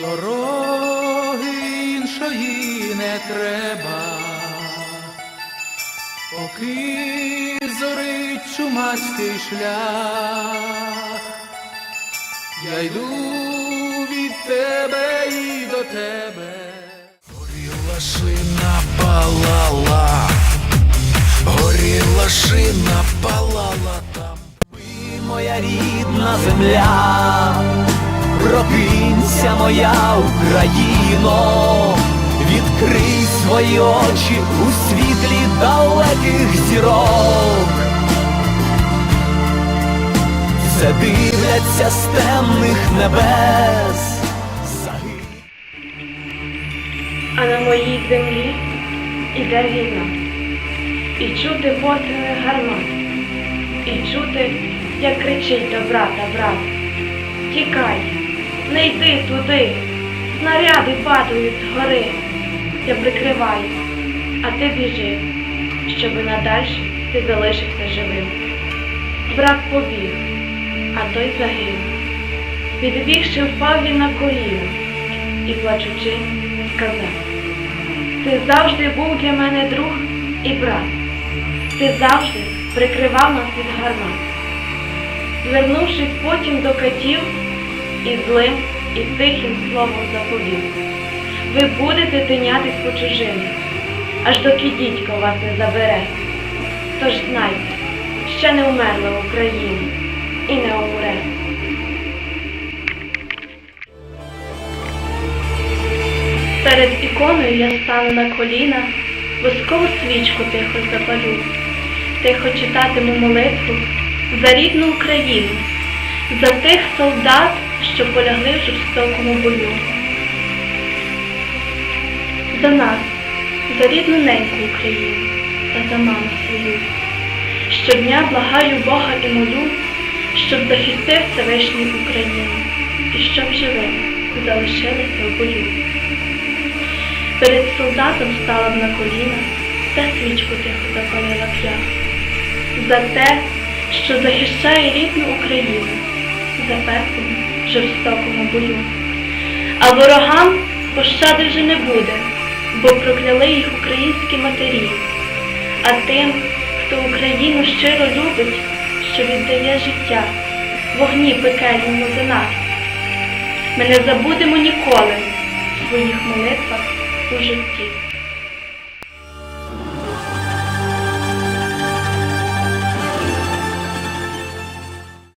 Дороги іншої не треба, поки зорить чумацький шлях, я йду від тебе і до тебе. Горіла шина палала, горіла шина палала там. Моя рідна земля, прокинься моя Україно, відкрий свої очі у світлі далеких зірок. Все дивляться з темних небес. А на моїй землі іде війна, і чути постріли гармат, і чути, як кричить до брата брат. Тікай, не йди туди, снаряди падають згори. Я прикриваю, а ти біжи, щоби надальше ти залишився живим. Брат побіг, а той загинув. Підбігши, впав він на коліна і, плачучи, сказав. Ти завжди був для мене друг і брат. Ти завжди прикривав нас від гармат. Звернувшись потім до катів і злим, і тихим словом заповів. Ви будете тинятись по чужині, аж доки дідько вас не забере. Тож знайте, ще не вмерла Україна і не умре. Перед іконою я стану на коліна, воскову свічку тихо запалю, тихо читатиму молитву за рідну Україну, за тих солдат, що полягли в жорстокому бою. За нас, за рідну неньку Україну та за маму свою. Щодня благаю Бога і молю, щоб захистив Всевишній Україну і щоб живими залишилися в бою. Перед солдатом стала б на коліна та свічку тихо запалила б я. За те, що захищає рідну Україну, за пеклом жорстокому бою. А ворогам пощади вже не буде, бо прокляли їх українські матері. А тим, хто Україну щиро любить, що віддає життя, вогні пекельному за нас. Ми не забудемо ніколи в своїх молитвах у житті.